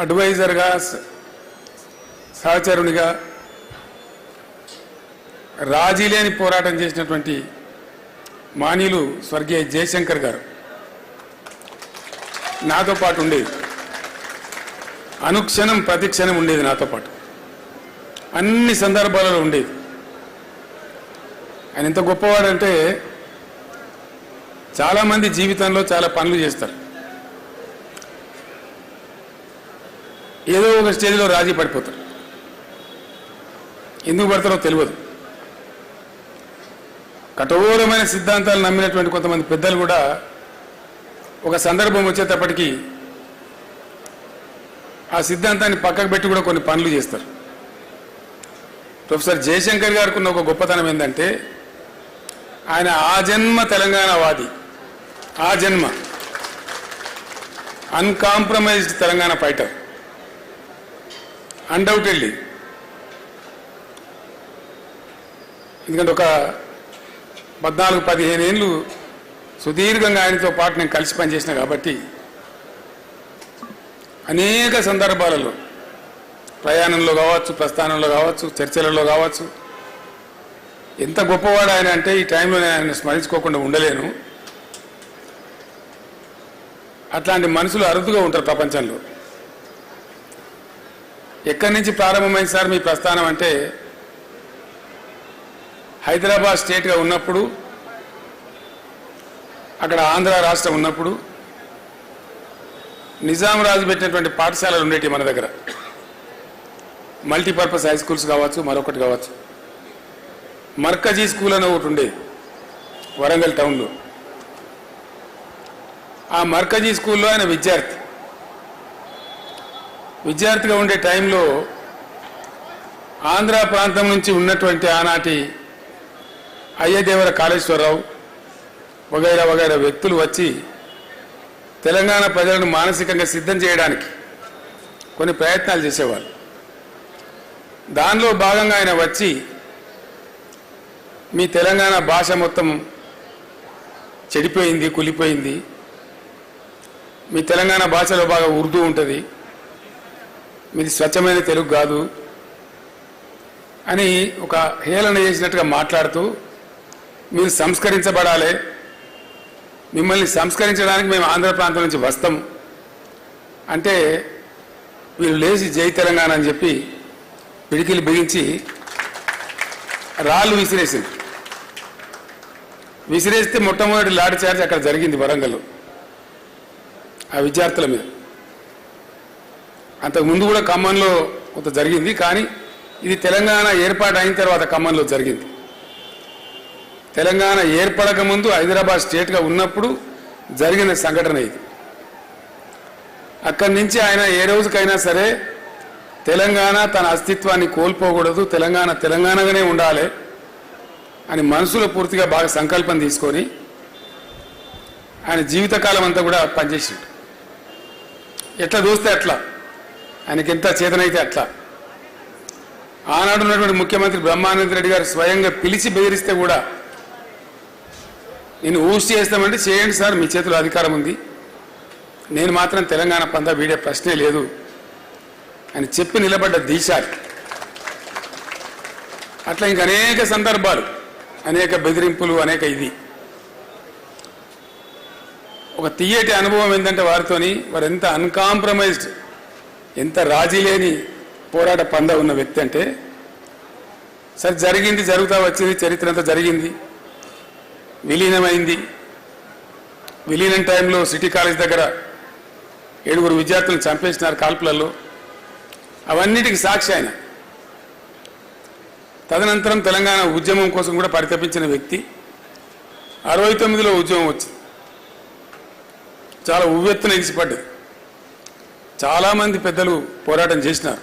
అడ్వైజర్గా సహచరునిగా రాజీ లేని పోరాటం చేసినటువంటి మానీయులు స్వర్గీయ జయశంకర్ గారు. నాతో పాటు ఉండేది. అనుక్షణం ప్రతిక్షణం ఉండేది నాతో పాటు. అన్ని సందర్భాలలో ఉండేది. ఆయన ఎంత గొప్పవాడంటే చాలామంది జీవితంలో చాలా పనులు చేస్తారు. ఏదో ఒక స్టేజ్లో రాజీ పడిపోతారు. ఎందుకు పడతారో తెలియదు. కఠోరమైన సిద్ధాంతాలు నమ్మినటువంటి కొంతమంది పెద్దలు కూడా ఒక సందర్భం వచ్చేటప్పటికి ఆ సిద్ధాంతాన్ని పక్కకు పెట్టి కూడా కొన్ని పనులు చేస్తారు. ప్రొఫెసర్ జయశంకర్ గారికి ఉన్న ఒక గొప్పతనం ఏంటంటే ఆయన ఆ జన్మ తెలంగాణవాది ఆ జన్మ అన్కాంప్రమైజ్డ్ తెలంగాణ ఫైటర్. అన్డౌటెడ్లీ ఎందుకంటే ఒక పద్నాలుగు పదిహేను ఏళ్ళు సుదీర్ఘంగా ఆయనతో పాటు నేను కలిసి పనిచేసిన కాబట్టి అనేక సందర్భాలలో ప్రయాణంలో కావచ్చు ప్రస్థానంలో కావచ్చు చర్చలలో కావచ్చు ఎంత గొప్పవాడు ఆయన అంటే ఈ టైంలో నేను ఆయన స్మరించుకోకుండా ఉండలేను. అట్లాంటి మనుషులు అరుదుగా ఉంటారు ప్రపంచంలో. ఎక్కడి నుంచి ప్రారంభమైంది సార్ మీ ప్రస్థానం అంటే హైదరాబాద్ స్టేట్గా ఉన్నప్పుడు అక్కడ ఆంధ్ర రాష్ట్రం ఉన్నప్పుడు నిజాం రాజు పెట్టినటువంటి పాఠశాలలు ఉండేవి మన దగ్గర. మల్టీపర్పస్ హై స్కూల్స్ కావచ్చు మరొకటి కావచ్చు. మర్కజీ స్కూల్ అని ఒకటి ఉండేది వరంగల్ టౌన్లో. ఆ మర్కజీ స్కూల్లో ఆయన విద్యార్థి. విద్యార్థిగా ఉండే టైంలో ఆంధ్ర ప్రాంతం నుంచి ఉన్నటువంటి ఆనాటి అయ్యదేవర కాళేశ్వరరావు వగైరా వగైరా వ్యక్తులు వచ్చి తెలంగాణ ప్రజలను మానసికంగా సిద్ధం చేయడానికి కొన్ని ప్రయత్నాలు చేసేవాళ్ళు. దానిలో భాగంగా ఆయన వచ్చి మీ తెలంగాణ భాష మొత్తం చెడిపోయింది కులిపోయింది. మీ తెలంగాణ భాషలో బాగా ఉర్దూ ఉంటుంది. మీది స్వచ్ఛమైన తెలుగు కాదు అని ఒక హేళన చేసినట్టుగా మాట్లాడుతూ మీరు సంస్కరించబడాలి. మిమ్మల్ని సంస్కరించడానికి మేము ఆంధ్ర ప్రాంతం నుంచి వస్తాం. అంటే వీళ్ళు లేచి జై తెలంగాణ అని చెప్పి పిడికిలు బిగించి రాళ్ళు విసిరేసింది. విసిరేస్తే మొట్టమొదటి లాఠీ చార్జ్ అక్కడ జరిగింది వరంగల్లో ఆ విద్యార్థుల మీద. అంతకు ముందు కూడా ఖమ్మంలో కొంత జరిగింది కానీ ఇది తెలంగాణ ఏర్పాటు అయిన తర్వాత ఖమ్మంలో జరిగింది. తెలంగాణ ఏర్పడక ముందు హైదరాబాద్ స్టేట్గా ఉన్నప్పుడు జరిగిన సంఘటన ఇది. అక్కడి నుంచి ఆయన ఏ రోజుకైనా సరే తెలంగాణ తన అస్తిత్వాన్ని కోల్పోకూడదు తెలంగాణ తెలంగాణగానే ఉండాలి అని మనసులో పూర్తిగా బాగా సంకల్పం తీసుకొని ఆయన జీవితకాలం అంతా కూడా పనిచేసిండు. ఎట్లా చూస్తే అట్లా. ఆయనకి ఎంత చేతనైతే అట్లా. ఆనాడు ఉన్నటువంటి ముఖ్యమంత్రి బ్రహ్మానంద రెడ్డి గారు స్వయంగా పిలిచి బెదిరిస్తే కూడా నేను ఊసి చేస్తామంటే చేయండి సార్ మీ చేతిలో అధికారం ఉంది. నేను మాత్రం తెలంగాణ పందా వీడే ప్రశ్నే లేదు. అని చెప్పి నిలబడ్డ దీశారు అట్లా ఇంక అనేక సందర్భాలు అనేక బెదిరింపులు అనేక ఇది. ఒక తీయటి అనుభవం ఏంటంటే వారితోని వారు ఎంత అన్కాంప్రమైజ్డ్ ఎంత రాజీ లేని పోరాట పంద ఉన్న వ్యక్తి అంటే సరే జరిగింది జరుగుతా వచ్చింది చరిత్ర అంతా జరిగింది విలీనమైంది. విలీనం టైంలో సిటీ కాలేజ్ దగ్గర ఏడుగురు విద్యార్థులను చంపేసినారు కాల్పులలో. అవన్నిటికి సాక్షి ఆయన. తదనంతరం తెలంగాణ ఉద్యమం కోసం కూడా పరితపించిన వ్యక్తి. అరవై తొమ్మిదిలో ఉద్యమం వచ్చింది. చాలా ఉవ్వెత్తున ఎగిసిపడ్డది. చాలామంది పెద్దలు పోరాటం చేసినారు.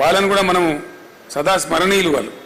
వాళ్ళని కూడా మనము సదా స్మరణీయులు వాళ్ళు.